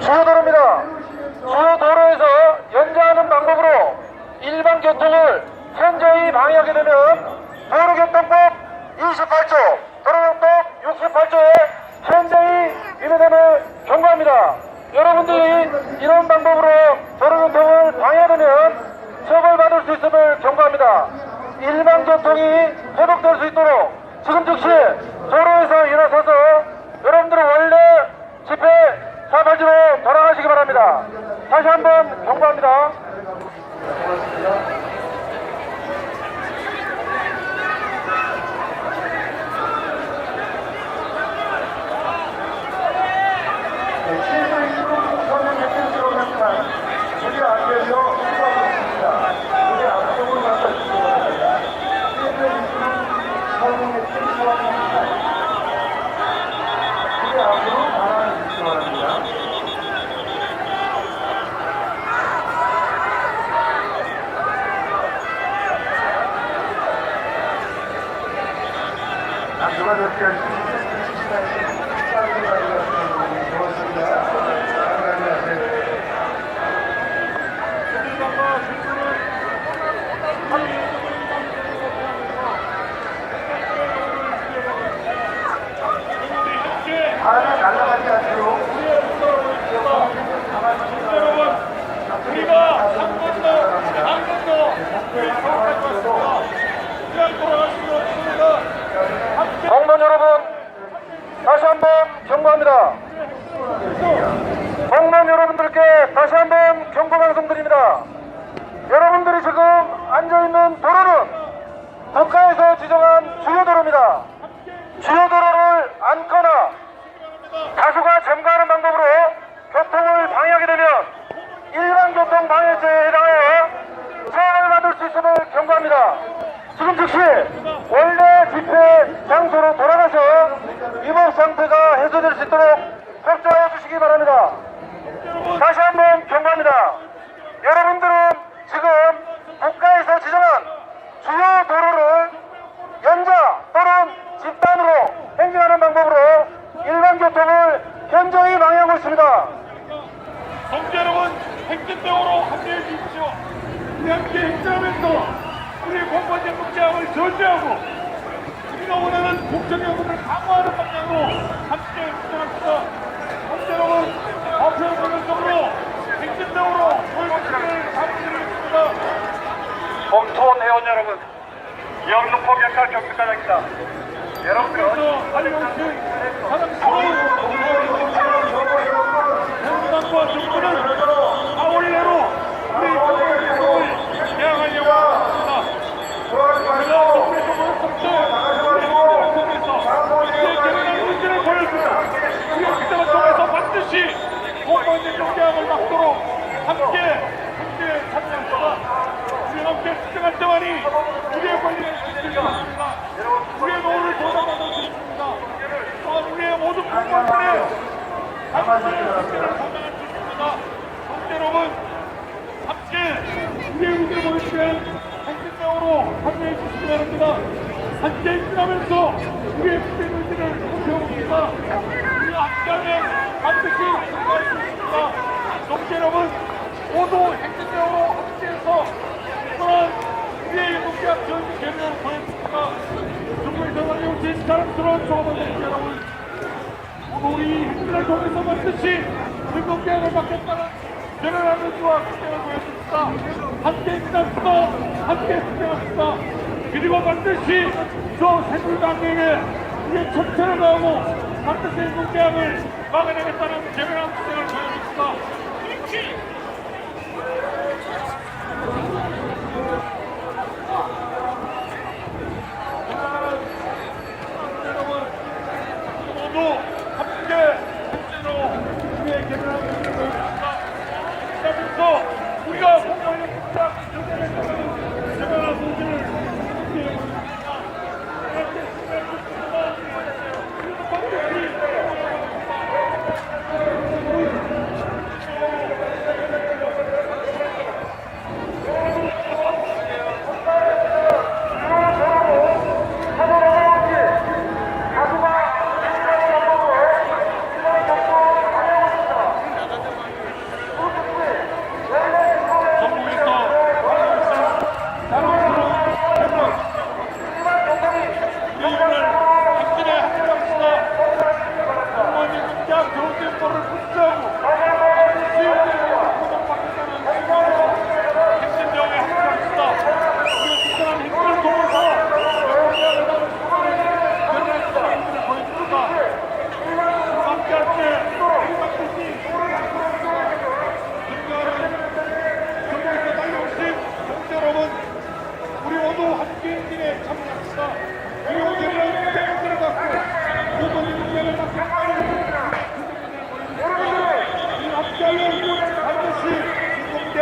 주요 도로입니다. 주요 도로에서 연장하는 방법으로 일반 교통을 현저히 방해하게 되면 도로교통법 28조, 도로교통법 68조에 현저히 위배됨을 경고합니다. 여러분들이 이런 방법으로 도로교통을 방해하면 처벌받을 수 있음을 경고합니다. 일반 교통이 회복될 수 있도록 지금 즉시 도로에서 일어서서 여러분들은 원래 바랍니다. 다시 한번 경고합니다. 우리가 한 번도 한 번도 목표에 가까이 왔습니다. 그냥 돌아가시고 없습니다. 공무원 여러분, 다시 한번 경고합니다. 공무원 여러분들께 다시 한번 경고 방송드립니다. 여러분들이 지금 앉아있는 도로는 국가에서 지정한 주요 도로입니다. 주요 도로를 안거나 다수가 점거하는 방법으로 교통을 방해하게 되면 일반 교통 방해죄에 해당하여 처벌을 받을 수 있음을 경고합니다. 지금 즉시 원래 집회 장소로 돌아가서 위법 상태가 해소될 수 있도록 협조해 주시기 바랍니다. 다시 한번 경고합니다. 여러분들은 지금 국가에서 지정한 주요 도로를 연자 또는 집단으로 행정하는 방법으로 일반 교통을 현저히 방해하고 있습니다. 성재 여러분, 행진병으로 합류해 주십시오. 우리 함께 행진하면서 우리 공무원의 문제함을 절대하고 우리가 원하는 국정연금을 강화하는 방향으로 함께 행진합시다. 성재 여러분, 앞에 보는 쪽으로 행진병으로 골목길을 감지드리겠습니다. 회원 여러분, 영등포 역할 경비과장입니다. 여러분, 그래서 한영신 사랑스러운 정당과 정부는 아울레로 우리 정부를 대항하려고 합니다. 제가 국회의원을 통해서 우리의 개헌의 문제를 보여주고 우리의 시대를 통해서 반드시 공무원의 경계함을 막도록 함께 함께 참여합시다. 우리 함께 수정할 때만이 우리의 권리를 지킬 수 있습니다. 우리의 노후를 보장받을 수 있습니다. 또한 우리의 모든 공무원들의 감사의 문제를 감당할 수 있습니다. 성대 여러분, 함께 우리의 의지를 보여주면 행진명으로 함께해 주시기 바랍니다. 함께 행진하면서 우리의 국민 의지를 보여줍니다. 우리가 함께하면 반드시 성공할 수 있습니다. 성대 여러분, 모두 행진명으로 함께해서 또한 날려오신 사랑스러운 조합원들 여러분, 우리 행진을 통해서 반드시 불공개를 받겠다는 general 의지와. 함께. 함께 행진합시다. 그리고 반드시 저 새누리당에게 우리의 천천을 다하고 반드시 국경을 막아내겠다는 general 국경을 보여줍니다.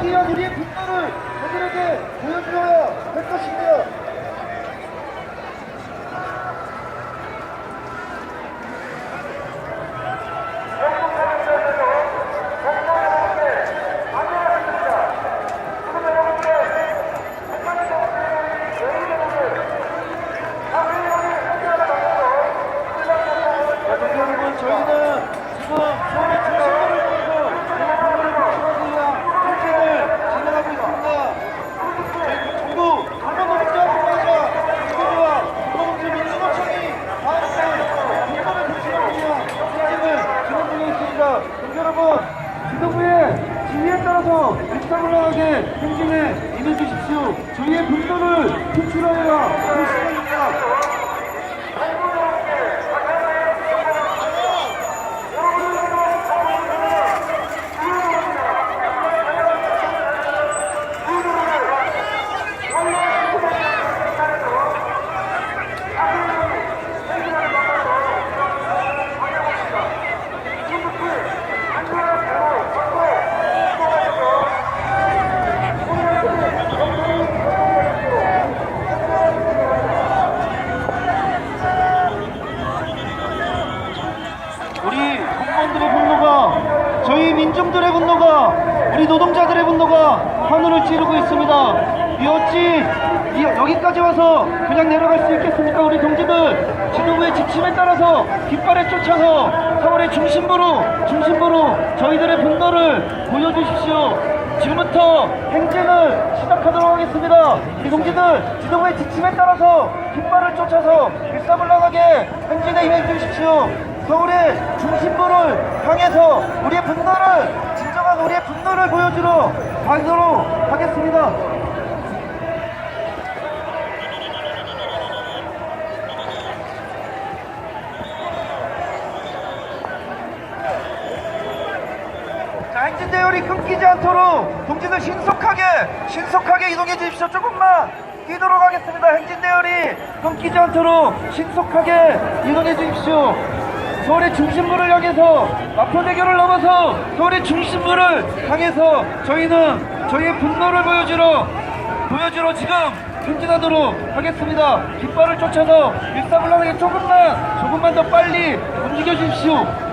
위한 우리의 분노를 저들에게 보여주어야 할 것입니다. 자, 동료 여러분, 저희는 지금 서울의 중심부를 통해서 대한민국을 구출하기 위한 행진을 진행하고 있습니다. 저희 정부 건강검증공회자 지도부와 건강검증 민주노총이 다음에 건강을 구출하기 위한 행진을 진행 중에 있습니다. 동료 여러분, 지도부의 지휘에 따라서 일사불란하게 행진에 임해주십시오. 저희의 분노를 구출하여야 할 시간입니다. 우리 공무원들의 분노가 민중들의 분노가 우리 노동자들의 분노가 하늘을 찌르고 있습니다. 이 어찌 이- 여기까지 와서 그냥 내려갈 수 있겠습니까? 우리 동지들 지도부의 지침에 따라서 깃발에 쫓아서 서울의 중심부로 중심부로 저희들의 분노를 보여주십시오. 지금부터 행진을 시작하도록 하겠습니다. 우리 동지들 지도부의 지침에 따라서 깃발을 쫓아서 일사불란하게 행진에 임해 주십시오. 서울의 중심부를 향해서 우리의 분노를 진정한 우리의 분노를 보여주러 가도록 하겠습니다. 자, 행진 대열이 끊기지 않도록 동지들 신속하게 신속하게 이동해 주십시오. 조금만 뛰도록 하겠습니다. 행진 대열이 끊기지 않도록 신속하게 이동해 주십시오. 서울의 중심부를 향해서 마포대교를 넘어서 서울의 중심부를 향해서 저희는 저희의 분노를 보여주러 보여주러 지금 행진하도록 하겠습니다. 깃발을 쫓아서 일사불란하게 조금만 조금만 더 빨리 움직여 주십시오.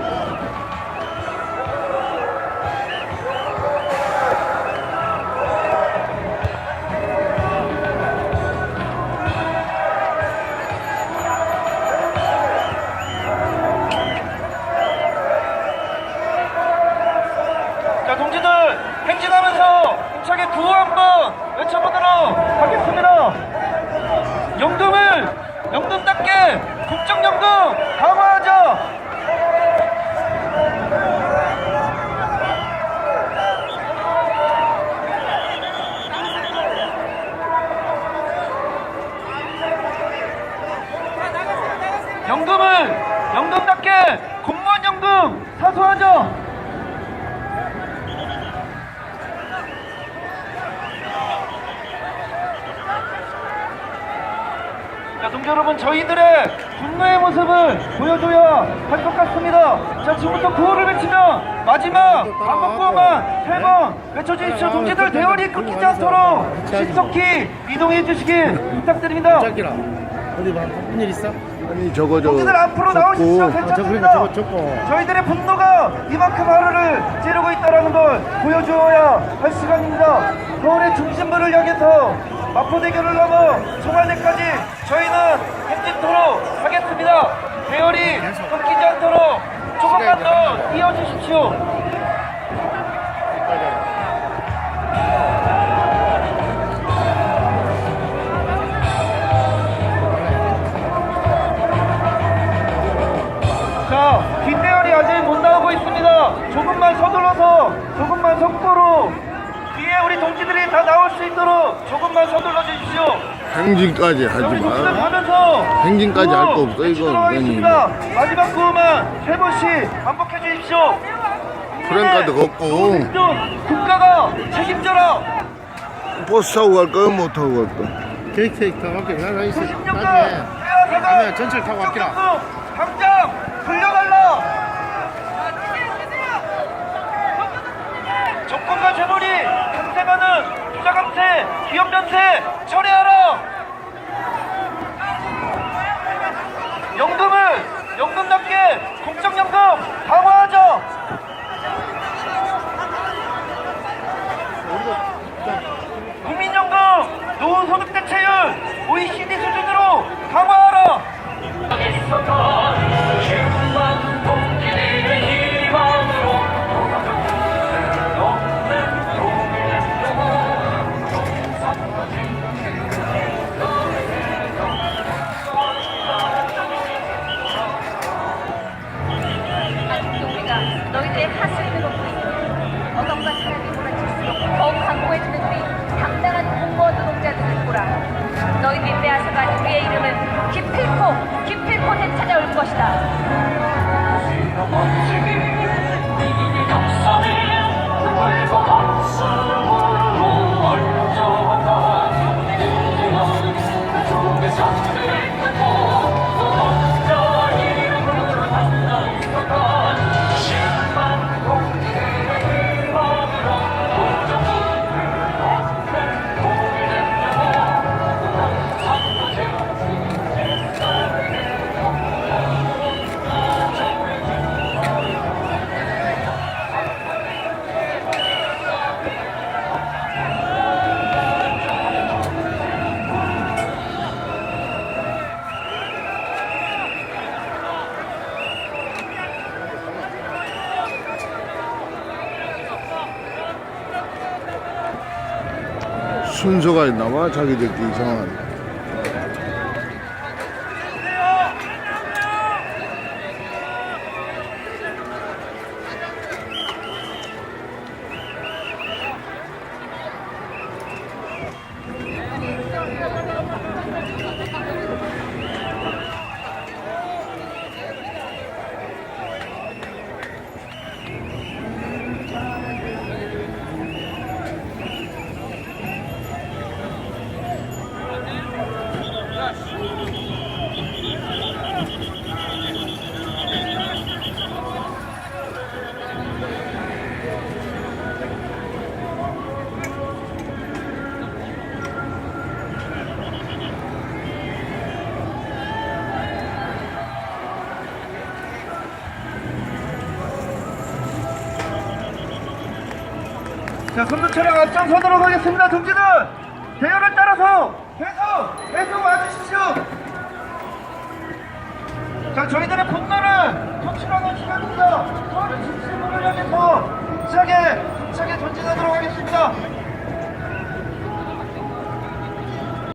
영동답게 공무원 영동 사수하자. 자, 동지 여러분, 저희들의 분노의 모습을 보여줘야 할 것 같습니다. 자, 지금부터 구호를 외치면 마지막 반복 구호만 세번 외쳐주십시오. 동지들 대열이 끊기지 않도록 신속히 이동해 주시길 부탁드립니다. 짝이라 어디 봐 바쁜 일 있어? 아니 저거 저 동지들 앞으로 나오십시오. 괜찮습니다. 저희들의 분노가 이만큼 하루를 찌르고 있다는 걸 보여주어야 할 시간입니다. 서울의 중심부를 향해서 마포 대교를 넘어 청와대까지 저희는 행진토록 하겠습니다. 대열이 끊기지 않도록 조금만 더 이어주십시오. 행진까지 하지 우리 동지들 마. 가면서 행진까지 할거 없어, 이거. 하겠습니다. 마지막 구호만 세 번씩 반복해 주십시오. 프랭카드 걷고 좀 국가가 책임져라. 버스 타고 갈 거야 못 타고 갈 거야? 계획 더 갈게 나가 있어 96년 나중에 회화사가 가면 전철 타고 갈게라. 당장 불려달라. 정권과 재벌이 감세가는 투자감세, 기업 연세 철회하라. 연금답게 공적연금 강화 순서가 있나 봐 자기들끼리 이상한 자, 선두 차량 앞장서도록 하겠습니다. 동지는 대열을 따라서 계속, 계속 와주십시오. 자, 저희들의 분노는 통치하는 시간입니다. 서울의 진심을 향해서 힘차게, 힘차게 전진하도록 하겠습니다.